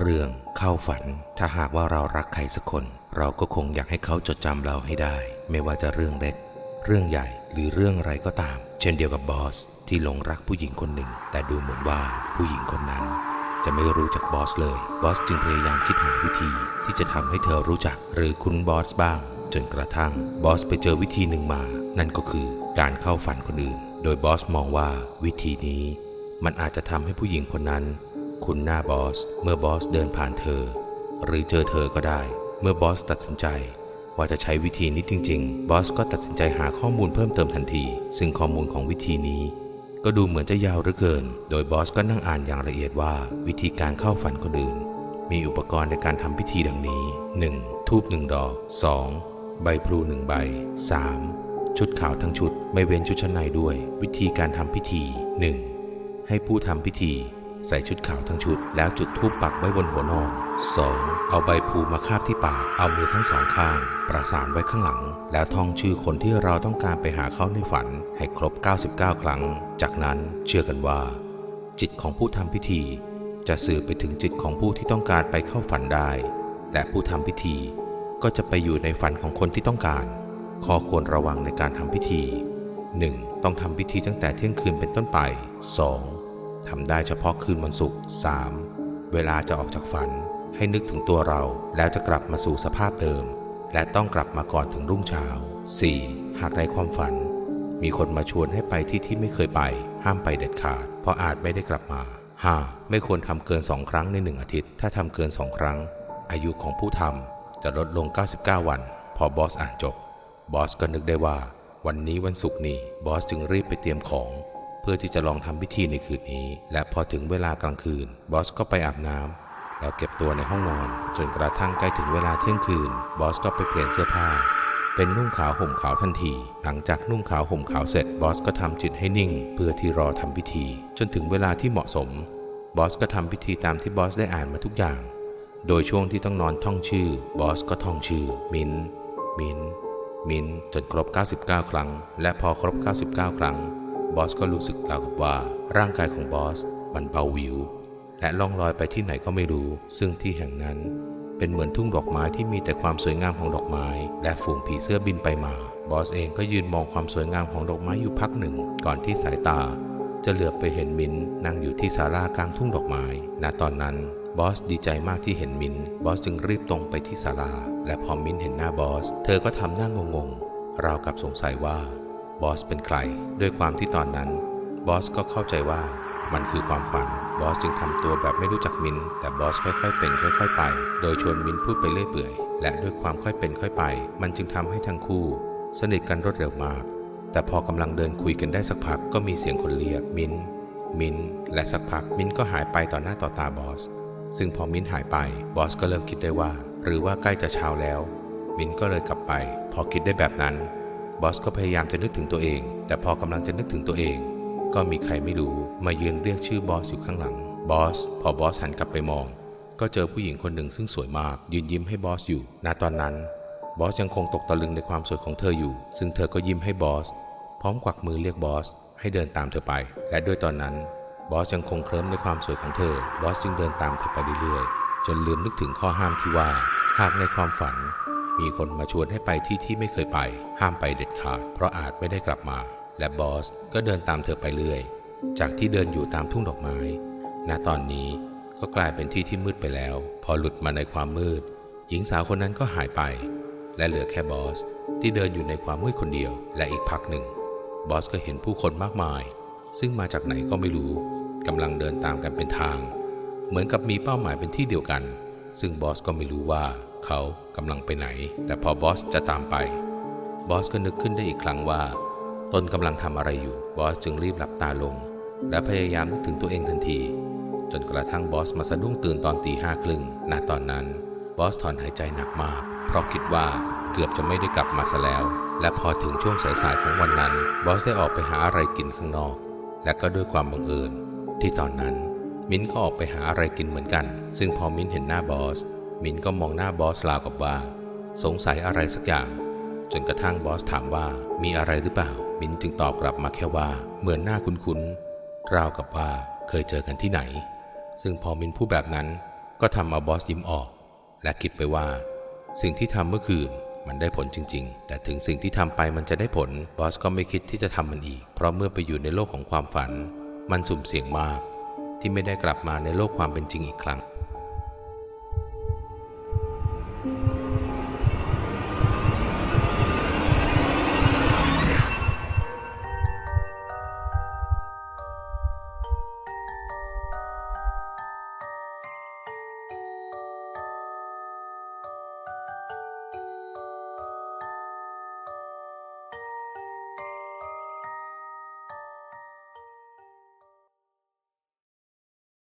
เรื่องเข้าฝัน ถ้าหากว่าเรารักใครสักคน เราก็คงอยากให้เขาจดจำเราให้ได้ ไม่ว่าจะเรื่องเล็ก เรื่องใหญ่หรือเรื่องอะไรก็ตาม เช่นเดียวกับบอสที่หลงรักผู้หญิงคนหนึ่ง แต่ดูเหมือนว่าผู้หญิงคนนั้น จะไม่รู้จักบอสเลย บอสจึงพยายามคิดหาวิธี ที่จะทำให้เธอรู้จักหรือคุ้นบอสบ้าง จนกระทั่งบอสไปเจอวิธีหนึ่งมา นั่นก็คือการเข้าฝันคนอื่น โดยบอสมองว่าวิธีนี้มันอาจจะทำให้ผู้หญิงคนนั้น คุ้นหน้าบอสเมื่อบอสเดินผ่านเธอ หรือเจอเธอก็ได้ เมื่อบอสตัดสินใจ ว่าจะใช้วิธีนี้จริง ๆ บอสก็ตัดสินใจหาข้อมูลเพิ่มเติมทันที ซึ่งข้อมูลของวิธีนี้ ก็ดูเหมือนจะยาวเหลือเกิน โดยบอสก็นั่งอ่านอย่างละเอียดว่า วิธีการเข้าฝันคนอื่น มีอุปกรณ์ในการทำพิธีดังนี้ 1. ทูบหนึ่งดอก 2. ใบพลูหนึ่งใบ 3. ชุดขาวทั้งชุดไม่เว้นชุดชั้นในด้วย วิธีการทำพิธี 1. ให้ผู้ทำพิธี ใส่ชุดขาวทั้งชุด แล้วจุดธูปปักไว้บนหัวนอน 2. เอาใบพลูมาคาบที่ปาก เอามือทั้งสองข้าง ประสานไว้ข้างหลัง แล้วท่องชื่อคนที่เราต้องการไปหาเขาในฝัน ให้ครบ 99 ครั้ง จากนั้นเชื่อกันว่า จิตของผู้ทำพิธี จะสื่อไปถึงจิตของผู้ที่ต้องการไปเข้าฝันได้ และผู้ทำพิธีก็จะไปอยู่ในฝันของคนที่ต้องการ ข้อควรระวังในการทำพิธี 1. ต้องทำพิธีตั้งแต่เที่ยงคืนเป็นต้นไป 2. ทำได้เฉพาะคืนวันศุกร์ 3. เวลาจะออกจากฝัน ให้นึกถึงตัวเราแล้วจะกลับมาสู่สภาพเดิม และต้องกลับมาก่อนถึงรุ่งเช้า 4. หากในความฝัน มีคนมาชวนให้ไปที่ที่ไม่เคยไป ห้ามไปเด็ดขาด เพราะอาจไม่ได้กลับมา 5. ไม่ควรทำเกิน2ครั้งใน1อาทิตย์ ถ้าทำเกิน2ครั้ง อายุของผู้ทำจะลดลง 99 วัน พอบอสอ่านจบบอสก็นึกได้ว่า วันนี้วันศุกร์นี่บอสจึงรีบไปเตรียมของ เพื่อที่จะลองทำพิธีในคืนนี้ และพอถึงเวลากลางคืน บอสก็ไปอาบน้ำแล้วเก็บตัวในห้องนอน จนกระทั่งใกล้ถึงเวลาเที่ยงคืน บอสก็ไปเปลี่ยนเสื้อผ้า เป็นนุ่งขาวห่มขาวทันที หลังจากนุ่งขาวห่มขาวเสร็จ บอสก็ทำจิตให้นิ่ง เพื่อที่รอทำพิธี จนถึงเวลาที่เหมาะสม บอสก็ทำพิธีตามที่บอสได้อ่านมาทุกอย่าง โดยช่วงที่ต้องนอนท่องชื่อ บอสก็ท่องชื่อ มิน มินมินจนครบ 99 ครั้ง และพอครบ 99 ครั้ง บอสก็รู้สึกราวกับว่า ร่างกายของบอสมันเบาวิว และล่องลอยไปที่ไหนก็ไม่รู้ ซึ่งที่แห่งนั้น เป็นเหมือนทุ่งดอกไม้ที่มีแต่ความสวยงามของดอกไม้ และฝูงผีเสื้อบินไปมา บอสเองก็ยืนมองความสวยงามของดอกไม้อยู่พักหนึ่ง ก่อนที่สายตา จะเหลือบไปเห็นมินนั่งอยู่ที่ศาลากลางทุ่งดอกไม้ ณ ตอนนั้นบอสดีใจมากที่เห็นมิน บอสจึงรีบตรงไปที่ศาลา และพอมินเห็นหน้าบอส เธอก็ทำหน้างงๆราวกับสงสัยว่า บอสเป็นใคร ด้วยความที่ตอนนั้น บอสก็เข้าใจว่ามันคือความฝัน บอสจึงทำตัวแบบไม่รู้จักมิน แต่บอสค่อยๆเป็นค่อยๆไป โดยชวนมินพูดไปเรื่อยเปื่อย และด้วยความค่อยเป็นค่อยไป มันจึงทำให้ทั้งคู่ สนิทกันรวดเร็วมาก แต่พอกำลังเดินคุยกันได้สักพักก็มีเสียงคนเรียกมิน มิน และสักพักมินก็หายไปต่อหน้าต่อตาบอส ซึ่งพอมินหายไป บอสก็เริ่มคิดได้ว่า หรือว่าใกล้จะเช้าแล้ว มินก็เลยกลับไป พอคิดได้แบบนั้น บอสก็พยายามจะนึกถึงตัวเอง แต่พอกำลังจะนึกถึงตัวเอง ก็มีใครไม่รู้มายืนเรียกชื่อบอสอยู่ข้างหลัง บอส พอบอสหันกลับไปมอง ก็เจอผู้หญิงคนหนึ่งซึ่งสวยมาก ยืนยิ้มให้บอสอยู่ ณ ตอนนั้น บอสยังคงตกตะลึงในความสวยของเธออยู่ ซึ่งเธอก็ยิ้มให้บอส พร้อมกวักมือเรียกบอส ให้เดินตามเธอไป และด้วยตอนนั้น บอสยังคงเคลิ้มในความสวยของเธอ บอสจึงเดินตามเธอไปเรื่อยๆ จนลืมนึกถึงข้อห้ามที่ว่า หากในความฝัน มีคนมาชวนให้ไปที่ที่ไม่เคยไป ห้ามไปเด็ดขาด เพราะอาจไม่ได้กลับมา และบอสก็เดินตามเธอไปเรื่อย จากที่เดินอยู่ตามทุ่งดอกไม้ ณ ตอนนี้ก็กลายเป็นที่ที่มืดไปแล้ว พอหลุดมาในความมืด หญิงสาวคนนั้นก็หายไป และเหลือแค่บอสที่เดินอยู่ในความมืดคนเดียว และอีกพักหนึ่ง บอสก็เห็นผู้คนมากมาย ซึ่งมาจากไหนก็ไม่รู้กำลังเดินตามกันเป็นทาง เหมือนกับมีเป้าหมายเป็นที่เดียวกัน ซึ่งบอสก็ไม่รู้ว่า เขากำลังไปไหน แต่พอบอสจะตามไป บอสก็นึกขึ้นได้อีกครั้งว่า ตนกำลังทำอะไรอยู่ บอสจึงรีบหลับตาลง และพยายามนึกถึงตัวเองทันที จนกระทั่งบอสมาสะดุ้งตื่นตอนตีห้าครึ่งณตอนนั้น บอสถอนหายใจหนักมาก เพราะคิดว่าเกือบจะไม่ได้กลับมาซะแล้ว และพอถึงช่วงสายๆของวันนั้น บอสได้ออกไปหาอะไรกินข้างนอก และก็ด้วยความบังเอิญที่ตอนนั้น มิ้นก็ออกไปหาอะไรกินเหมือนกัน ซึ่งพอมิ้นเห็นหน้าบอส มินก็มองหน้าบอสราวกับว่า สงสัยอะไรสักอย่าง จนกระทั่งบอสถามว่ามีอะไรหรือเปล่า มินจึงตอบกลับมาแค่ว่าเหมือนหน้าคุ้นๆราวกับว่าเคยเจอกันที่ไหน ซึ่งพอมินพูดแบบนั้น ก็ทำเอาบอสยิ้มออก และคิดไปว่า สิ่งที่ทำเมื่อคืนมันได้ผลจริง ๆ แต่ถึงสิ่งที่ทำไปมันจะได้ผล บอสก็ไม่คิดที่จะทำมันอีก เพราะเมื่อไปอยู่ในโลกของความฝัน มันสุ่มเสี่ยงมาก ที่ไม่ได้กลับมาในโลกความเป็นจริงอีกครั้ง